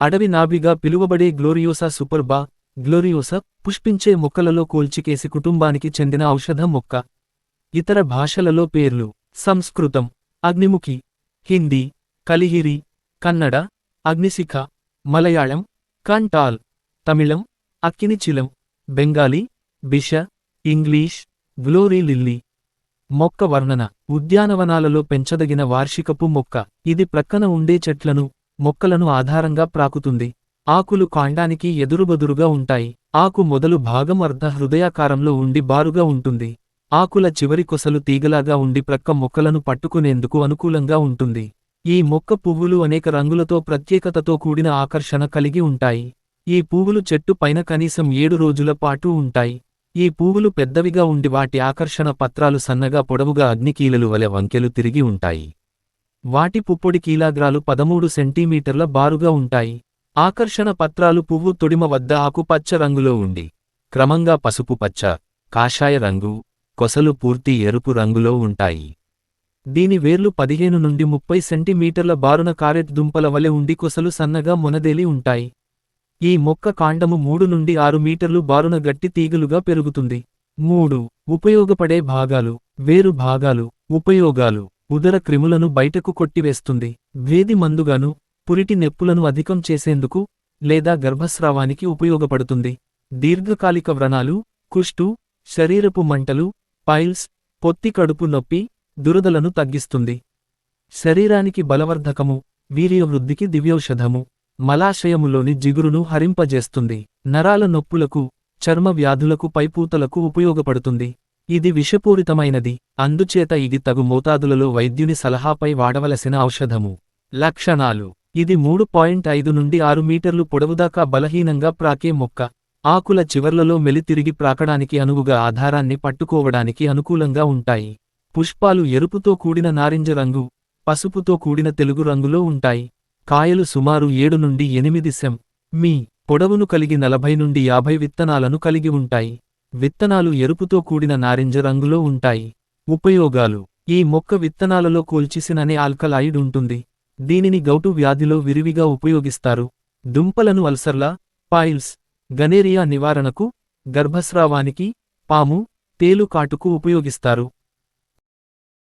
అడవి నాభిగా పిలువబడే గ్లోరియోసా సూపర్బా గ్లోరియోసా పుష్పించే మొక్కలలో కోల్చికేసి కుటుంబానికి చెందిన ఔషధ మొక్క. ఇతర భాషలలో పేర్లు సంస్కృతం అగ్నిముఖి హిందీ కలిహిరి కన్నడ అగ్నిశిఖ మలయాళం కంటాల్ తమిళం అక్కినిచిలం బెంగాలీ బిష ఇంగ్లీష్ గ్లోరీ లిల్లీ. మొక్క వర్ణన ఉద్యానవనాలలో పెంచదగిన వార్షికపు మొక్క. ఇది ప్రక్కన ఉండే చెట్లను మొక్కలను ఆధారంగా ప్రాకుతుంది. ఆకులు కాండానికి ఎదురుబదురుగా ఉంటాయి. ఆకు మొదలు భాగం అర్ధ హృదయాకారంలో ఉండి బారుగా ఉంటుంది. ఆకుల చివరి కొసలు తీగలాగా ఉండి ప్రక్క మొక్కలను పట్టుకునేందుకు అనుకూలంగా ఉంటుంది. ఈ మొక్క పువ్వులు అనేక రంగులతో ప్రత్యేకతతో కూడిన ఆకర్షణ కలిగి ఉంటాయి. ఈ పువ్వులు చెట్టు పైన కనీసం ఏడు రోజుల పాటు ఉంటాయి. ఈ పువ్వులు పెద్దవిగా ఉండి వాటి ఆకర్షణ పత్రాలు సన్నగా పొడవుగా అగ్నికీలలు వలె వంకెలు తిరిగి ఉంటాయి. వాటి పుప్పొడి కీలాగ్రాలు పదమూడు సెంటీమీటర్ల బారుగా ఉంటాయి. ఆకర్షణ పత్రాలు పువ్వు తొడిమ వద్ద ఆకుపచ్చ రంగులో ఉండి క్రమంగా పసుపు పచ్చ కాషాయ రంగు కొసలు పూర్తి ఎరుపు రంగులో ఉంటాయి. దీని వేర్లు పదిహేను నుండి ముప్పై సెంటీమీటర్ల బారున కారెట్ దుంపల వలె ఉండి కొసలు సన్నగా మొనదేలి ఉంటాయి. ఈ మొక్క కాండము మూడు నుండి ఆరు మీటర్లు బారున గట్టి తీగలుగా పెరుగుతుంది. మూడు. ఉపయోగపడే భాగాలు. వేరు భాగాలు. ఉపయోగాలు. ఉదర క్రిములను బయటకు కొట్టివేస్తుంది. వేది మందుగాను పురిటి నెప్పులను అధికం చేసేందుకు లేదా గర్భస్రావానికి ఉపయోగపడుతుంది. దీర్ఘకాలిక వ్రణాలు కుష్టు శరీరపు మంటలు పైల్స్ పొత్తి కడుపు నొప్పి దురదలను తగ్గిస్తుంది. శరీరానికి బలవర్ధకము వీర్యవృద్ధికి దివ్యౌషధము మలాశయములోని జిగురును హరింపజేస్తుంది. నరాల నొప్పులకు చర్మ వ్యాధులకు పైపూతలకు ఉపయోగపడుతుంది. ఇది విషపూరితమైనది. అందుచేత ఇది తగు మోతాదులలో వైద్యుని సలహాపై వాడవలసిన ఔషధము. లక్షణాలు. ఇది మూడు పాయింట్ ఐదు నుండి ఆరు మీటర్లు పొడవుదాకా బలహీనంగా ప్రాకే మొక్క. ఆకుల చివర్లలో మెలితిరిగి ప్రాకడానికి అనువుగా ఆధారాన్ని పట్టుకోవడానికి అనుకూలంగా ఉంటాయి. పుష్పాలు ఎరుపుతో కూడిన నారింజ రంగు పసుపుతో కూడిన తెలుగు రంగులో ఉంటాయి. కాయలు సుమారు ఏడు నుండి ఎనిమిది సెం. మీ పొడవును కలిగి నలభై నుండి యాభై విత్తనాలను కలిగి ఉంటాయి. విత్తనాలు ఎరుపుతో కూడిన నారింజ రంగులో ఉంటాయి. ఉపయోగాలు. ఈ మొక్క విత్తనాలలో కోల్చిసిననే ఆల్కలాయిడ్ ఉంటుంది. దీనిని గౌటు వ్యాధిలో విరివిగా ఉపయోగిస్తారు. దుంపలను అల్సర్లా పాయిల్స్ గనేరియా నివారణకు గర్భస్రావానికి పాము తేలు కాటుకు ఉపయోగిస్తారు.